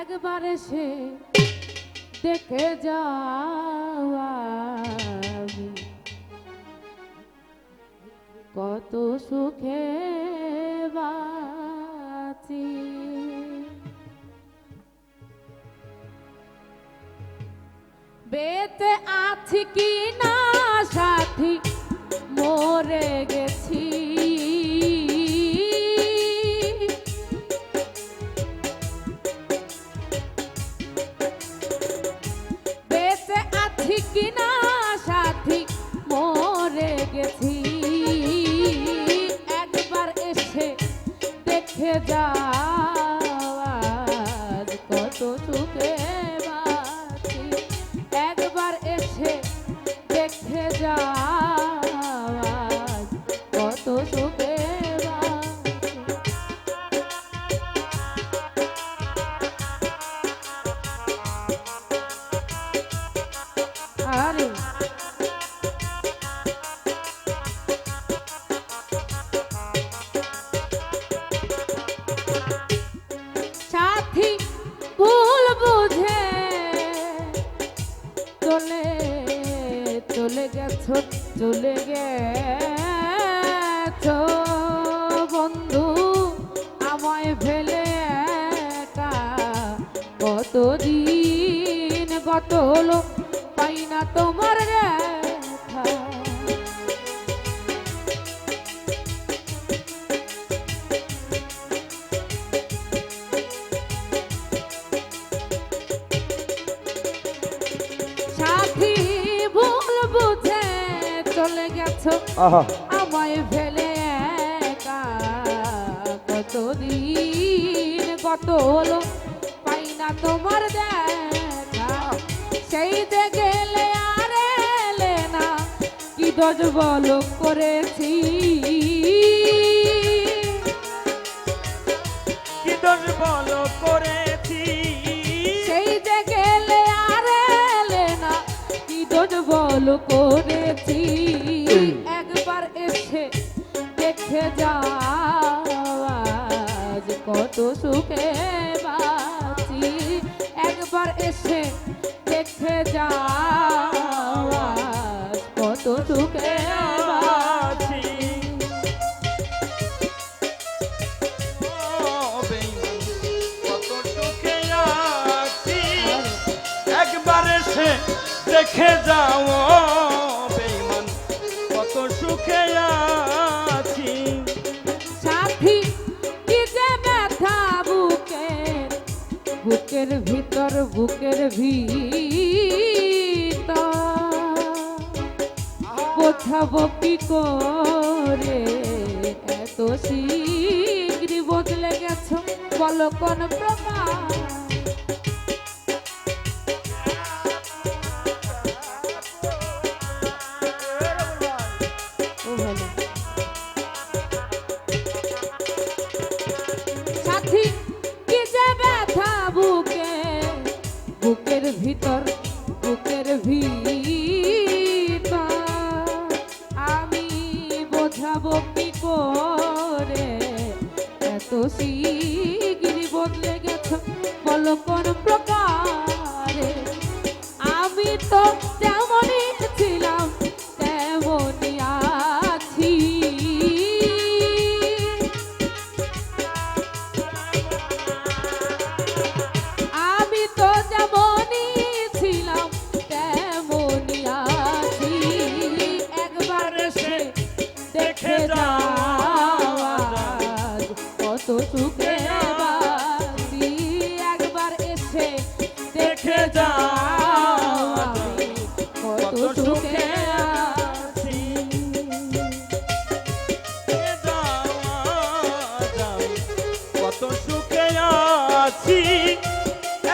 একবার সে দেখে যাওয়া কত সুখে বাঁচি। বেতে আছি কি না সাথী? মরে চলে চলে গেছো চলে গেছো। বন্ধু, আমায় ফেলে কতদিন কত হলো, পাই না তোমার দেখা গেছো আমায় ফেলে একা কতদিন কত হলো? পাই না তোমার দেখা। সেই গেলে আর এলে না। কি দজ বলো করেছি? দেখে যাওয়াজ কত সুখে বাঁচি। একবার এসে দেখে যাওয়াজ কত সুখে সুখে দেখে যাও বুকের ভিতা কোথাব কি করে? এত শীঘ্র বদলে গেছ বলো কোন প্রকার ভিতর বুকের ভিতর। আমি বোঝাবো কি করে? এত শিগগিরি বদলে গেছ। বলো কোন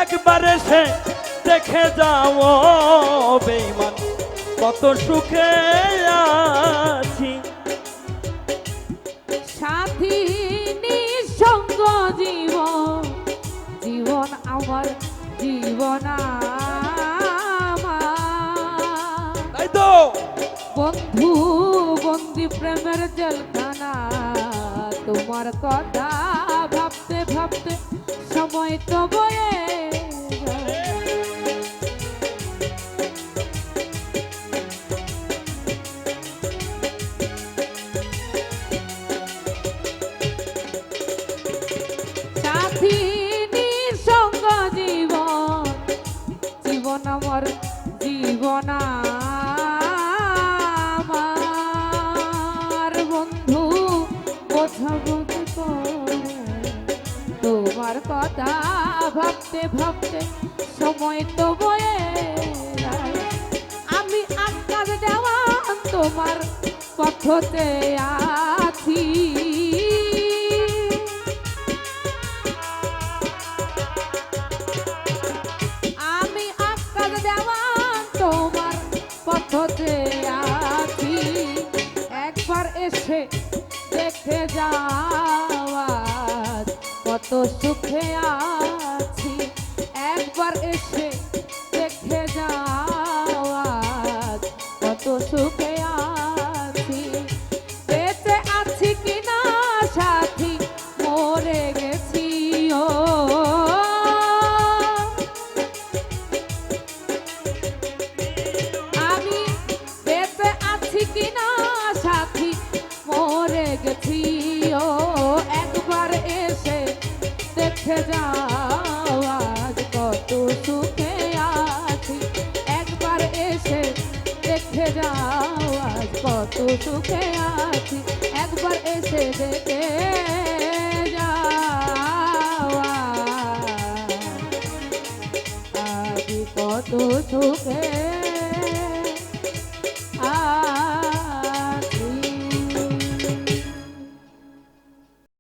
একবার এসে দেখে যাও বেইমান কত সুখে আছি। প্রেমের জলখানা তোমার কথা ভাবতে ভাবতে সময় তো বয়ে সাথী ভগত তোমার কথা ভাবতে ভাবতে সময় তো বয়ে আমি আটকার দেওয়া তোমার পথতে আছি। দেখে যাওয়া কত সুখে আছি সুখে আছি একবার এসে দেখে যাওয়া। আজ কত সুখে